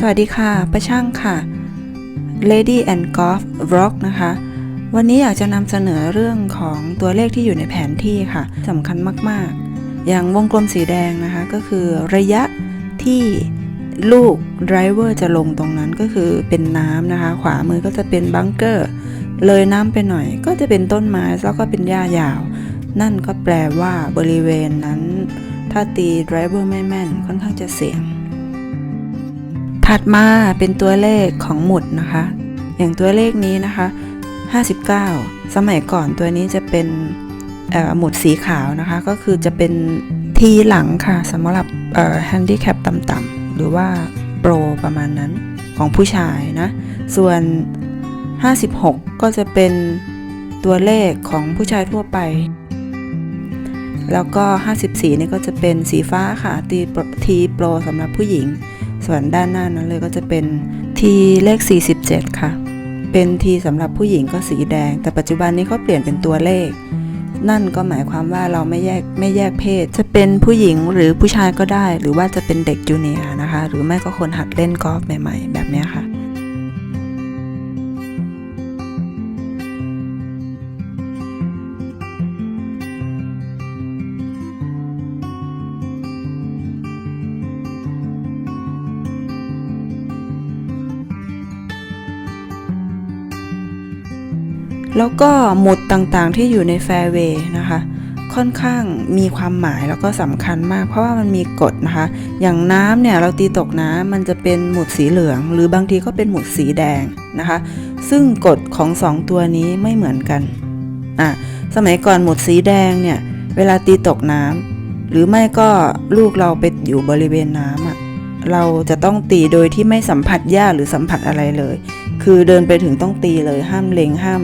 สวัสดีค่ะ ประช่างค่ะ Lady and Golf Vlog นะคะ วันนี้อยากจะนำเสนอเรื่องของตัวเลขที่อยู่ในแผนที่ค่ะสำคัญมาก ๆ อย่างวงกลมสีแดงนะคะ ก็คือระยะที่ลูกไดรเวอร์จะลงตรงนั้นก็คือเป็นน้ำนะคะ ขวามือก็จะเป็นบังเกอร์ เลยน้ำไปหน่อยก็จะเป็นต้นไม้แล้วก็เป็นหญ้ายาว นั่นก็แปลว่าบริเวณนั้น ถ้าตีไดรเวอร์ไม่แม่นค่อนข้างจะเสี่ยง ถัดมาเป็นตัวเลขของหมุดนะคะ อย่างตัวเลขนี้นะคะ 59 สมัยก่อนตัวนี้จะเป็นหมุดสีขาวนะคะ ก็คือจะเป็นทีหลังค่ะสำหรับแฮนดิแคปต่ำๆหรือว่าโปรประมาณนั้นของผู้ชายนะ ส่วน 56 ก็จะเป็นตัวเลขของผู้ชายทั่วไป แล้วก็ 54 นี่ก็จะเป็นสีฟ้าค่ะ ทีโปรสำหรับผู้หญิง ส่วนด้านหน้านั้นเลยก็จะเป็นทีเลข 47 ค่ะ เป็นทีสำหรับผู้หญิงก็สีแดง แต่ปัจจุบันนี้เขาเปลี่ยนเป็นตัวเลข นั่นก็หมายความว่าเราไม่แยกไม่แยกเพศ จะเป็นผู้หญิงหรือผู้ชายก็ได้ หรือว่าจะเป็นเด็กจูเนียร์นะคะ หรือไม่ก็คนหัดเล่นกอล์ฟใหม่ ๆ แบบนี้ค่ะ แล้วก็หมุดต่างๆที่อยู่ในแฟร์เวย์นะคะ ค่อนข้างมีความหมายแล้วก็สำคัญมาก เพราะว่ามันมีกฎนะคะ อย่างน้ำเนี่ยเราตีตกน้ำมันจะเป็นหมุดสีเหลือง หรือบางทีก็เป็นหมุดสีแดงนะคะ ซึ่งกฎของสองตัวนี้ไม่เหมือนกันอะสมัยก่อนหมุดสีแดงเนี่ยเวลาตีตกน้ำหรือไม่ก็ลูกเราไปอยู่บริเวณน้ำอะเราจะต้องตีโดยที่ไม่สัมผัสหญ้าหรือสัมผัสอะไรเลย คือเดินไปถึงต้องตีเลยห้ามเลงห้าม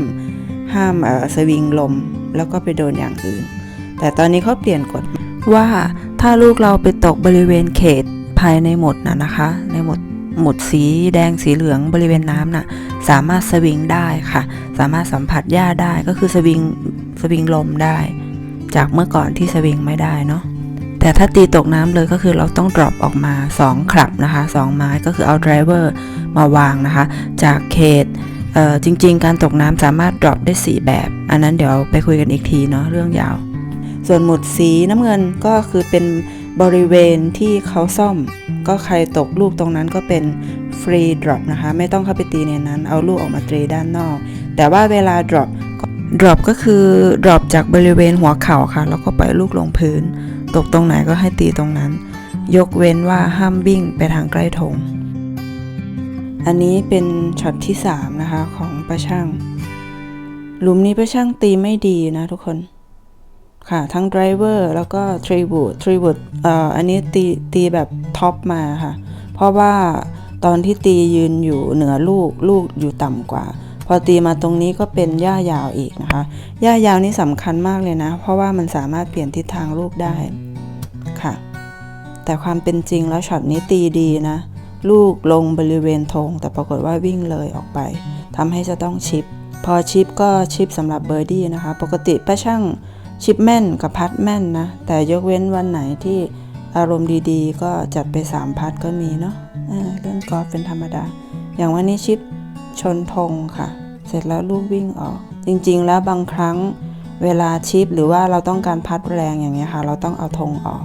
ห้ามเอ่อสวิงลมแล้วก็ไปโดนอย่างอื่น แต่ตอนนี้เขาเปลี่ยนกฎว่าถ้าลูกเราไปตกบริเวณเขตภายในหมดนะนะคะ ในหมดหมดสีแดงสีเหลืองบริเวณน้ำน่ะสามารถสวิงได้ค่ะ สามารถสัมผัสหญ้าได้ก็คือสวิงสวิงลมได้ จากเมื่อก่อนที่สวิงไม่ได้เนาะแต่ถ้าตีตกน้ำเลยก็คือเราต้อง drop ออกมา 2 คลับนะคะ 2 ไม้ก็คือเอา driver มาวางนะคะ จากเขต จริง ๆ การตกน้ำสามารถ drop ได้ 4 แบบ อันนั้นเดี๋ยวไปคุยกันอีกทีเนาะเรื่องยาว ส่วนหมุดสีน้ำเงินก็คือเป็นบริเวณที่เขาซ่อม ก็ใครตกลูกตรงนั้นก็เป็น free drop นะคะ ไม่ต้องเข้าไปตีในนั้น เอาลูกออกมาตีด้านนอก แต่ว่าเวลา drop drop ก็คือ drop จากบริเวณหัวเข่าค่ะ แล้วก็ปล่อยลูกลงพื้น ตกตรงไหนก็ให้ตีตรงนั้น ยกเว้นว่าห้ามวิ่งไปทางใกล้ธง อันนี้เป็นช็อตที่ 3 นะคะของประช่าง หลุมนี้ประช่างตีไม่ดีนะทุกคน ค่ะ ทั้งไดรเวอร์แล้วก็ทรีวูดทรีวูดเอ่ออันนี้ตีตีแบบท็อปมาค่ะ เพราะว่าตอนที่ตียืนอยู่เหนือลูกลูกอยู่ต่ำกว่า พอตีมาตรงนี้ก็เป็นหญ้ายาวอีกนะคะหญ้ายาวนี่สำคัญมากเลยนะ เพราะว่ามันสามารถเปลี่ยนทิศทางลูกได้ค่ะ แต่ความเป็นจริงแล้วช็อตนี้ตีดีนะ ลูกลงบริเวณธงแต่ปรากฏว่าวิ่งเลยออกไปทำให้จะต้องชิป พอชิปก็ชิปสำหรับเบอร์ดี้นะคะ ปกติป้าช่างชิปแม่นกับพัดแม่นนะ แต่ยกเว้นวันไหนที่อารมณ์ดีๆ ก็จัดไป 3 พัดก็มีเนาะอ่าเล่นกอล์ฟเป็นธรรมดา อย่างวันนี้ชิปชนธงค่ะ เสร็จแล้วลูกวิ่งออก จริงๆ แล้วบางครั้งเวลาชิปหรือว่าเราต้องการพัดแรงอย่างเงี้ยค่ะ เราต้องเอาธงออก